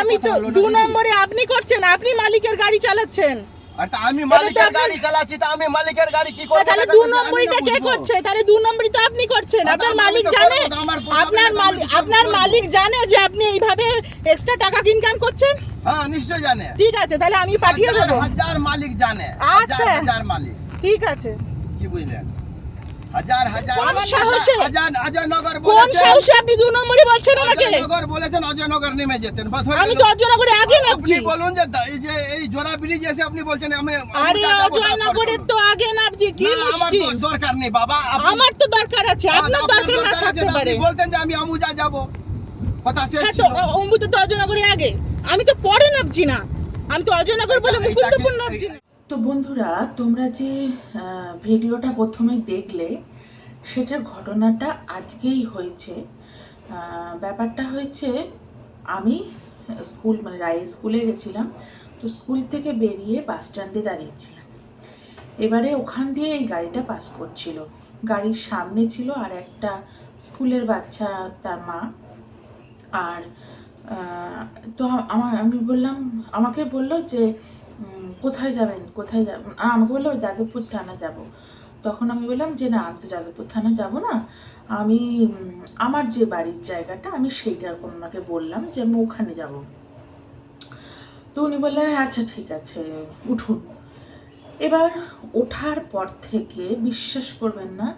আমি তো দু নম্বরে আপনি করছেন আপনি মালিকের গাড়ি চালাচ্ছেন। আমি মালিকের গাড়ি চালাচ্ছি তা আমি মালিকের গাড়ি কি করব? তাহলে দু নম্বরটা কে করছে? তাহলে দু নম্বরই তো আপনি করছেন। আপনার মালিক জানে আপনার মালিক আপনার মালিক জানে যে আপনি এইভাবে এক্সট্রা টাকা ইনকাম করছেন? হ্যাঁ নিশ্চয় জানে। ঠিক আছে তাহলে আমি পাঠিয়ে দেবো। হাজার মালিক জানে। আচ্ছা। হাজার মালিক। ঠিক আছে। কি বুঝলেন? হাজার হাজার কোন হাজার হাজার কোন সাহসে আপনি দু নম্বরই বলছেন আমাকে? অজয়নগর বলেছেন অজয়নগর নেমে যেতেন। আমি তো অর্জনগরে আগে আপনি নামছি। বলুন যে এই যে এই জোড়া ব্রিজ এসে আপনি বলছেন আমি আরে তো আগে নামছি কি আমার দরকার নেই বাবা আমার তো দরকার আছে আপনার দরকার না থাকতে পারে। বলতেন যে আমি আমুজা যাব। কথা শেষ হ্যাঁ তো অম্বুতে তো অজয়নগরে আগে। আমি তো পরে নামছি না। আমি তো অজয়নগর বলে মুকুন্দপুর নামছি না। তো বন্ধুরা, তোমরা যে ভিডিওটা প্রথমে দেখলে, সেটার ঘটনাটা আজকেই হয়েছে। ব্যাপারটা হয়েছে, আমি স্কুল মানে রায় স্কুলে গেছিলাম, তো স্কুল থেকে বেরিয়ে বাস স্ট্যান্ডে দাঁড়িয়েছিলাম। এবারে ওখান দিয়ে এই গাড়িটা পাস করছিল। গাড়ির সামনে ছিল আর একটা স্কুলের বাচ্চা, তার মা। আর তো আমার, আমি বললাম, আমাকে বলল যে কোথায় যাবেন কোথায় যাবেন আমাকে বলল যাদবপুর থানা যাব। তখন আমি বললাম যে না, আমি তো যাদবপুর থানা যাব না। আমি আমার যে বাড়ির জায়গাটা, আমি সেইটার ওনাকে বললাম যে আমি ওখানে যাব। তো উনি বললেন আচ্ছা ঠিক আছে, উঠুন। এবার ওঠার পর থেকে বিশ্বাস করবেন না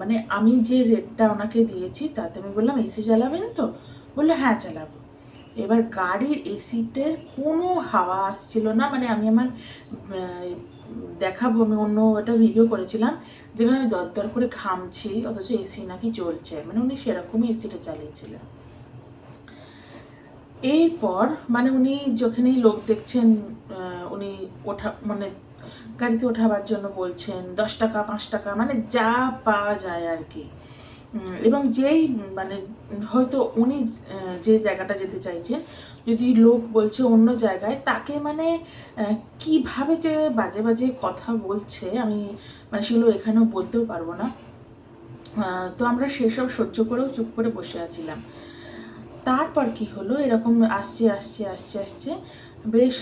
মানে আমি যে রেটটা ওনাকে দিয়েছি, তাতে আমি বললাম এসি চালাবেন তো? বলল হ্যাঁ চালাবো। এবার গাড়ির এসিটের কোনো হাওয়া আসছিল না। মানে আমি আমার দেখাবো, আমি অন্য একটা ভিডিও করেছিলাম, যেখানে আমি দরদর করে ঘামছি, অথচ এসি নাকি চলছে মানে উনি সেরকমই এসিটা চালিয়েছিলেন। এরপর মানে উনি যখনই লোক দেখছেন উনি ওঠা মানে গাড়িতে ওঠাবার জন্য বলছেন, দশ টাকা, পাঁচ টাকা মানে যা পাওয়া যায় আর কি। এবং যেই মানে হয়তো উনি যে জায়গাটা যেতে চাইছেন, যদি লোক বলছে অন্য জায়গায়, তাকে মানে কীভাবে যে বাজে বাজে কথা বলছে, আমি মানে সেগুলো এখানেও বলতেও পারব না। তো আমরা সেসব সহ্য করেও চুপ করে বসে আছিলাম। তারপর কি হলো? এরকম আসছে আসছে আসছে আসছে। বেশ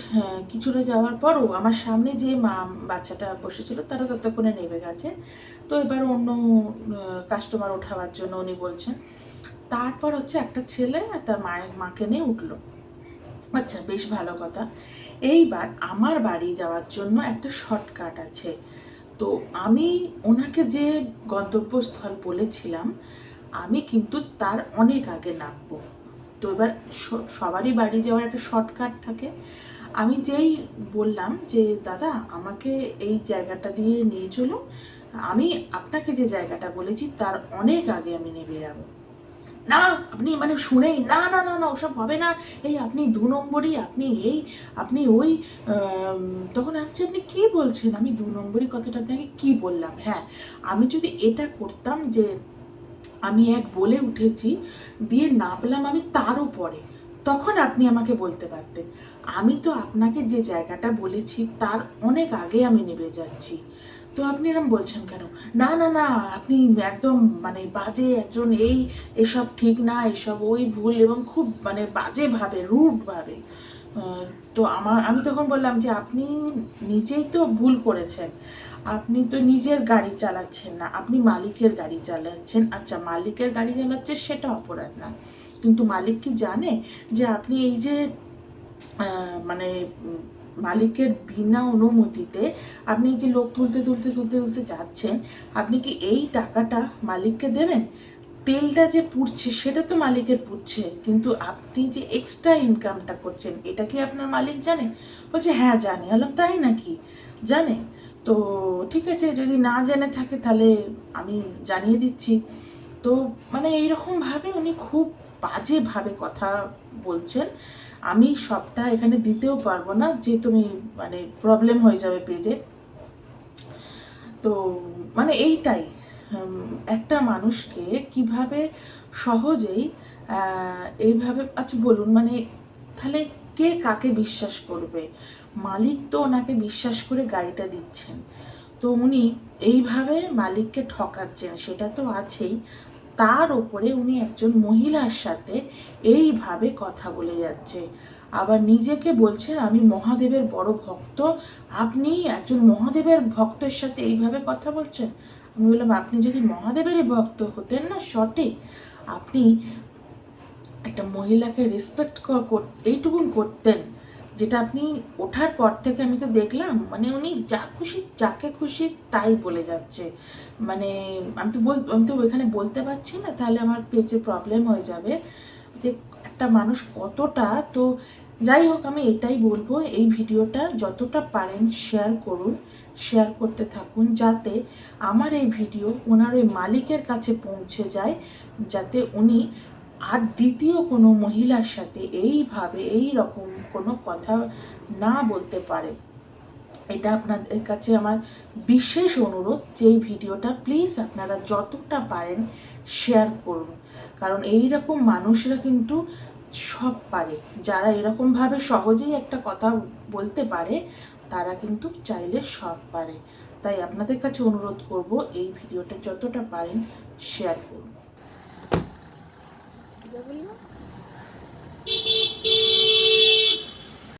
কিছুটা যাওয়ার পরও আমার সামনে যে মা, বাচ্চাটা বসেছিল তারা ততক্ষণে নেমে গেছে। তো এবার অন্য কাস্টমার ওঠাবার জন্য উনি বলছেন, তারপর হচ্ছে একটা ছেলে তার মায়ের, মাকে নিয়ে উঠল। আচ্ছা বেশ ভালো কথা। এইবার আমার বাড়ি যাওয়ার জন্য একটা শর্টকাট আছে। তো আমি ওনাকে যে গন্তব্যস্থল বলেছিলাম, আমি কিন্তু তার অনেক আগে নামবো। তো এবার সবারই বাড়ি যাওয়ার একটা শর্টকাট থাকে। আমি যেই বললাম যে, দাদা, আমাকে এই জায়গাটা দিয়ে নিয়ে চলুন। আমি আপনাকে যে জায়গাটা বলেছি, তার অনেক আগে আমি নেমে যাব। না, আপনি মানে শুনেই, না না না না, ওসব হবে না। এই আপনি দু নম্বরই, আপনি এই, আপনি ওই তখন ভাবছি, আপনি কি বলছেন? আমি দু নম্বরই কথাটা আপনাকে কি বললাম? হ্যাঁ আমি যদি এটা করতাম যে আমি এক বলে উঠেছি, দিয়ে নামলাম আমি তারও পরে তখন আপনি আমাকে বলতে পারতেন, আমি তো আপনাকে যে জায়গাটা বলেছি, তার অনেক আগে আমি নেমে যাচ্ছি। তো আপনি এরকম বলছেন কেন? না না না, আপনি একদম মানে বাজে একজন, এই, এসব ঠিক না, এসব ওই ভুল এবং খুব মানে বাজেভাবে রুটভাবে তো আমার, আমি তখন বললাম যে আপনি নিজেই তো ভুল করেছেন। আপনি তো নিজের গাড়ি চালাচ্ছেন না, আপনি মালিকের গাড়ি চালাচ্ছেন। আচ্ছা মালিকের গাড়ি চালাচ্ছে সেটা অপরাধ না। কিন্তু মালিক কি জানে যে আপনি এই যে মানে মালিকের বিনা অনুমতিতে আপনি যে লোক তুলতে তুলতে তুলতে তুলতে যাচ্ছেন, আপনি কি এই টাকাটা মালিককে দেবেন? তেলটা যে পুড়ছে, সেটা তো মালিকের পুড়ছে। কিন্তু আপনি যে এক্সট্রা ইনকামটা করছেন, এটা কি আপনার মালিক জানে? বলছে হ্যাঁ জানে। বললাম, তাই নাকি? জানে। তো ঠিক আছে, যদি না জেনে থাকে, তাহলে আমি জানিয়ে দিচ্ছি। তো মানে এইরকমভাবে উনি খুব বাজেভাবে কথা বলছেন। আমি সবটা এখানে দিতেও পারব না যে তুমি মানে প্রবলেম হয়ে যাবে পেজে তো মানে এইটাই। একটা মানুষকে কীভাবে সহজেই এইভাবে আচ্ছা বলুন মানে তাহলে কে কাকে বিশ্বাস করবে? মালিক তো ওনাকে বিশ্বাস করে গাড়িটা দিচ্ছেন। তো উনি এইভাবে মালিককে ঠকাচ্ছেন, সেটা তো আছেই। তার ওপরে উনি একজন মহিলার সাথে এইভাবে কথা বলে যাচ্ছে। আবার নিজেকে বলছেন, আমি মহাদেবের বড় ভক্ত আপনি একজন মহাদেবের ভক্তের সাথে এইভাবে কথা বলছেন? আমি বললাম, আপনি যদি মহাদেবেরই ভক্ত হতেন না সঠিক আপনি একটা মহিলাকে রেসপেক্ট এইটুকুন করতেন, যেটা আপনি ওঠার পর থেকে আমি তো দেখলাম মানে উনি যা খুশি, যাকে খুশি তাই বলে যাচ্ছে। মানে আমি তো বল, আমি তো এখানে বলতে পারছি না, তাহলে আমার পেজে প্রবলেম হয়ে যাবে। যে একটা মানুষ কতটা, তো যাই হোক, আমি এটাই বলব, এই ভিডিওটা যতটা পারেন শেয়ার করুন শেয়ার করতে থাকুন যাতে আমার এই ভিডিও ওনার ওই মালিকের কাছে পৌঁছে যায়, যাতে উনি আর দ্বিতীয় কোনো মহিলার সাথে এইভাবে, এই রকম কোনো কথা না বলতে পারে। এটা আপনাদের কাছে আমার বিশেষ অনুরোধ যে এই ভিডিওটা প্লিজ আপনারা যতটা পারেন শেয়ার করুন। কারণ এই রকম মানুষরা কিন্তু সব পারে। যারা এরকমভাবে সহজেই একটা কথা বলতে পারে, তারা কিন্তু চাইলে সব পারে। তাই আপনাদের কাছে অনুরোধ করব, এই ভিডিওটা যতটা পারেন শেয়ার করুন।